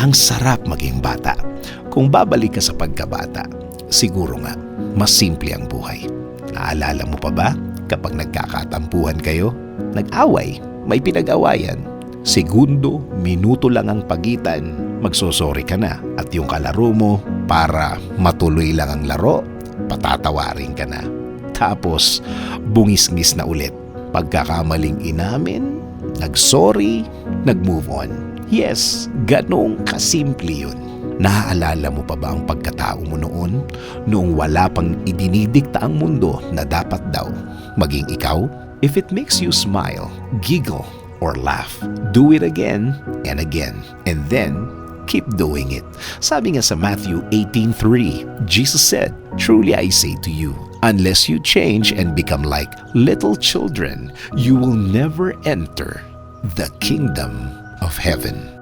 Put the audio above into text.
Ang sarap maging bata. Kung babalik ka sa pagkabata, siguro nga, mas simple ang buhay. Naalala mo pa ba kapag nagkakatampuhan kayo? Nag-away, may pinag-awayan. Segundo, minuto lang ang pagitan, magsosorry ka na at yung kalaro mo para matuloy lang ang laro, patatawarin ka na. Tapos, bungis-ngis na ulit. Pagkakamaling inamin, nag-sorry, nag-move on. Yes, ganong kasimple yun. Naaalala mo pa ba ang pagkatao mo noon? Noong wala pang idinidikta ang mundo na dapat daw maging ikaw? If it makes you smile, giggle, or laugh, do it again and again. And then, keep doing it. Sabi nga sa Matthew 18.3, Jesus said, Truly I say to you, unless you change and become like little children, you will never enter the kingdom of heaven.